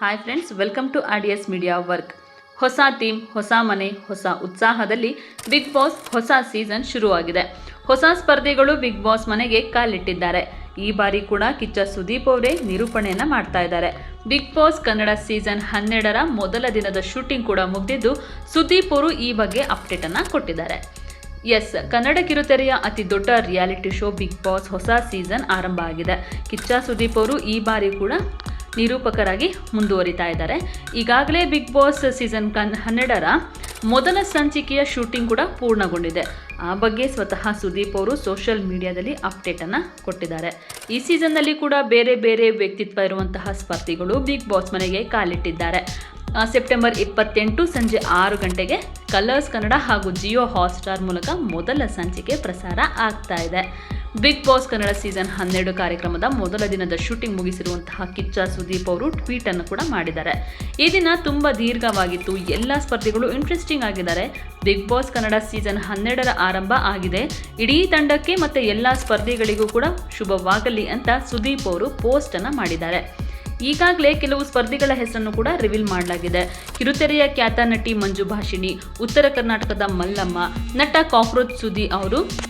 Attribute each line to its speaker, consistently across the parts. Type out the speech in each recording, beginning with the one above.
Speaker 1: Hi friends welcome to R D S media work ಹೊಸ theme, ಹೊಸ ಮನೆ, ಹೊಸ ಉತ್ಸಾಹದಲ್ಲಿ ಬಿಗ್ ಬಾಸ್ ಹೊಸ ಸೀಸನ್ ಶುರುವಾಗಿದೆ. ಹೊಸ ಸ್ಪರ್ಧಿಗಳು ಬಿಗ್ ಬಾಸ್ ಮನೆಗೆ ಕಾಲಿಟ್ಟಿದ್ದಾರೆ. ಈ ಬಾರಿ ಕೂಡ ಕಿಚ್ಚ ಸುದೀಪ್ ಅವರೇ ನಿರೂಪಣೆಯನ್ನು ಮಾಡ್ತಾ ಇದ್ದಾರೆ. ಬಿಗ್ ಬಾಸ್ ಕನ್ನಡ ಸೀಸನ್ ಹನ್ನೆರಡರ ಮೊದಲ ದಿನದ ಶೂಟಿಂಗ್ ಕೂಡ ಮುಗಿದಿದ್ದು, ಸುದೀಪ್ ಅವರು ಈ ಬಗ್ಗೆ ಅಪ್ಡೇಟ್ ಅನ್ನ ಕೊಟ್ಟಿದ್ದಾರೆ. ಎಸ್ ಕನ್ನಡ ಕಿರುತೆರೆಯ ಅತಿ ದೊಡ್ಡ ರಿಯಾಲಿಟಿ ಶೋ ಬಿಗ್ ಬಾಸ್ ಹೊಸ ಸೀಸನ್ ಆರಂಭ ಆಗಿದೆ. ಕಿಚ್ಚ ಸುದೀಪ್ ಅವರು ಈ ಬಾರಿ ಕೂಡ ನಿರೂಪಕರಾಗಿ ಮುಂದುವರಿತಾ ಇದ್ದಾರೆ. ಈಗಾಗಲೇ ಬಿಗ್ ಬಾಸ್ ಸೀಸನ್ ಕನ್ ಹನ್ನೆರಡರ ಮೊದಲ ಸಂಚಿಕೆಯ ಶೂಟಿಂಗ್ ಕೂಡ ಪೂರ್ಣಗೊಂಡಿದೆ. ಆ ಬಗ್ಗೆ ಸ್ವತಃ ಸುದೀಪ್ ಅವರು ಸೋಷಿಯಲ್ ಮೀಡಿಯಾದಲ್ಲಿ ಅಪ್ಡೇಟನ್ನು ಕೊಟ್ಟಿದ್ದಾರೆ. ಈ ಸೀಸನ್ನಲ್ಲಿ ಕೂಡ ಬೇರೆ ಬೇರೆ ವ್ಯಕ್ತಿತ್ವ ಇರುವಂತಹ ಸ್ಪರ್ಧಿಗಳು ಬಿಗ್ ಬಾಸ್ ಮನೆಗೆ ಕಾಲಿಟ್ಟಿದ್ದಾರೆ. ಸೆಪ್ಟೆಂಬರ್ ಇಪ್ಪತ್ತೆಂಟು ಸಂಜೆ ಆರು ಗಂಟೆಗೆ ಕಲರ್ಸ್ ಕನ್ನಡ ಹಾಗೂ ಜಿಯೋ ಹಾಟ್ಸ್ಟಾರ್ ಮೂಲಕ ಮೊದಲ ಸಂಚಿಕೆ ಪ್ರಸಾರ ಆಗ್ತಾ ಇದೆ. ಬಿಗ್ ಬಾಸ್ ಕನ್ನಡ ಸೀಸನ್ ಹನ್ನೆರಡು ಕಾರ್ಯಕ್ರಮದ ಮೊದಲ ದಿನದ ಶೂಟಿಂಗ್ ಮುಗಿಸಿರುವಂತಹ ಕಿಚ್ಚ ಸುದೀಪ್ ಅವರು ಟ್ವೀಟ್ ಅನ್ನು ಕೂಡ ಮಾಡಿದ್ದಾರೆ. ಈ ದಿನ ತುಂಬ ದೀರ್ಘವಾಗಿತ್ತು. ಎಲ್ಲ ಸ್ಪರ್ಧಿಗಳು ಇಂಟ್ರೆಸ್ಟಿಂಗ್ ಆಗಿದ್ದಾರೆ. ಬಿಗ್ ಬಾಸ್ ಕನ್ನಡ ಸೀಸನ್ ಹನ್ನೆರಡರ ಆರಂಭ ಆಗಿದೆ. ಇಡೀ ತಂಡಕ್ಕೆ ಮತ್ತು ಎಲ್ಲ ಸ್ಪರ್ಧಿಗಳಿಗೂ ಕೂಡ ಶುಭವಾಗಲಿ ಅಂತ ಸುದೀಪ್ ಅವರು ಪೋಸ್ಟ್ ಅನ್ನ ಮಾಡಿದ್ದಾರೆ. ಈಗಾಗಲೇ ಕೆಲವು ಸ್ಪರ್ಧಿಗಳ ಹೆಸರನ್ನು ಕೂಡ ರಿವೀಲ್ ಮಾಡಲಾಗಿದೆ. ಕಿರುತೆರೆಯ ಖ್ಯಾತ ನಟಿ ಮಂಜು ಭಾಷಿಣಿ, ಉತ್ತರ ಕರ್ನಾಟಕದ ಮಲ್ಲಮ್ಮ, ನಟ ಕಾಕ್ರೋಚ್ ಸುದಿ ಅವರು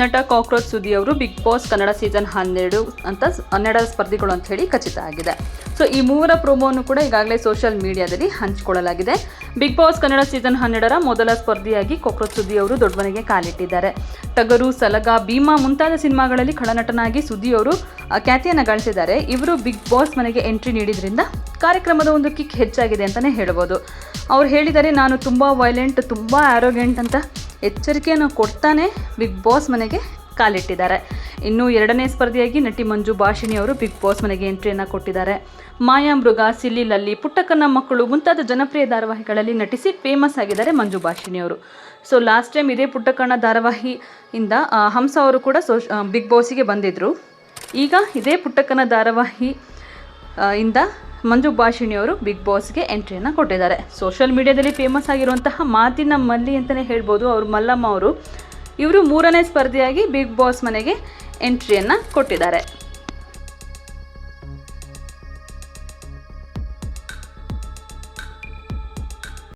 Speaker 1: ನಟ ಕಾಕ್ರೋಚ್ ಸುದಿ ಅವರು ಬಿಗ್ ಬಾಸ್ ಕನ್ನಡ ಸೀಸನ್ ಹನ್ನೆರಡು ಅಂತ ಹನ್ನೆರಡರ ಸ್ಪರ್ಧಿಗಳು ಅಂತ ಹೇಳಿ ಖಚಿತ ಆಗಿದೆ. ಸೊ ಈ ಮೂವರ ಪ್ರೋಮೋವನ್ನು ಕೂಡ ಈಗಾಗಲೇ ಸೋಷಿಯಲ್ ಮೀಡಿಯಾದಲ್ಲಿ ಹಂಚಿಕೊಳ್ಳಲಾಗಿದೆ. ಬಿಗ್ ಬಾಸ್ ಕನ್ನಡ ಸೀಸನ್ ಹನ್ನೆರಡರ ಮೊದಲ ಸ್ಪರ್ಧಿಯಾಗಿ ಕಾಕ್ರೋಚ್ ಸುದ್ದಿ ಅವರು ದೊಡ್ಡವನಿಗೆ ಕಾಲಿಟ್ಟಿದ್ದಾರೆ. ಟಗರು ಸಲಗ ಭೀಮಾ ಮುಂತಾದ ಸಿನಿಮಾಗಳಲ್ಲಿ ಖಳನಟನಾಗಿ ಸುದ್ದಿ ಅವರು ಆ, ಖ್ಯಾತಿಯನ್ನು ಗಳಿಸಿದ್ದಾರೆ. ಇವರು ಬಿಗ್ ಬಾಸ್ ಮನೆಗೆ ಎಂಟ್ರಿ ನೀಡಿದ್ರಿಂದ ಕಾರ್ಯಕ್ರಮದ ಒಂದು ಕಿಕ್ ಹೆಚ್ಚಾಗಿದೆ ಅಂತಲೇ ಹೇಳ್ಬೋದು. ಅವ್ರು ಹೇಳಿದ್ದಾರೆ ನಾನು ತುಂಬ ವೈಲೆಂಟ್ ತುಂಬ ಆರೋಗ್ಯಂಟ್ ಅಂತ. ಎಚ್ಚರಿಕೆಯನ್ನು ಕೊಡ್ತಾನೆ ಬಿಗ್ ಬಾಸ್ ಮನೆಗೆ ಕಾಲಿಟ್ಟಿದ್ದಾರೆ. ಇನ್ನು ಎರಡನೇ ಸ್ಪರ್ಧೆಯಾಗಿ ನಟಿ ಮಂಜು ಭಾಷಿಣಿ ಅವರು ಬಿಗ್ ಬಾಸ್ ಮನೆಗೆ ಎಂಟ್ರಿಯನ್ನು ಕೊಟ್ಟಿದ್ದಾರೆ. ಮಾಯಾ ಮೃಗ ಸಿಲ್ಲಿ ಲಲ್ಲಿ ಪುಟ್ಟಕ್ಕನ ಮಕ್ಕಳು ಮುಂತಾದ ಜನಪ್ರಿಯ ಧಾರಾವಾಹಿಗಳಲ್ಲಿ ನಟಿಸಿ ಫೇಮಸ್ ಆಗಿದ್ದಾರೆ ಮಂಜು ಭಾಷಿಣಿ ಅವರು. ಸೊ ಲಾಸ್ಟ್ ಟೈಮ್ ಇದೇ ಪುಟ್ಟಕ್ಕಣ್ಣ ಧಾರಾವಾಹಿಯಿಂದ ಹಂಸ ಅವರು ಕೂಡ ಸೋಶ್ ಬಿಗ್ ಬಾಸಿಗೆ ಬಂದಿದ್ದರು ಈಗ ಇದೇ ಪುಟ್ಟಕ್ಕನ ಧಾರಾವಾಹಿ ಇಂದ ಮಂಜು ಭಾಷಿಣಿಯವರು ಬಿಗ್ ಬಾಸ್ಗೆ ಎಂಟ್ರಿಯನ್ನು ಕೊಟ್ಟಿದ್ದಾರೆ. ಸೋಷಿಯಲ್ ಮೀಡಿಯಾದಲ್ಲಿ ಫೇಮಸ್ ಆಗಿರುವಂತಹ ಮಾತಿನ ಮಲ್ಲಿ ಅಂತಲೇ ಹೇಳ್ಬೋದು ಅವರು ಮಲ್ಲಮ್ಮ ಅವರು. ಇವರು ಮೂರನೇ ಸ್ಪರ್ಧಿಯಾಗಿ ಬಿಗ್ ಬಾಸ್ ಮನೆಗೆ ಎಂಟ್ರಿಯನ್ನು ಕೊಟ್ಟಿದ್ದಾರೆ.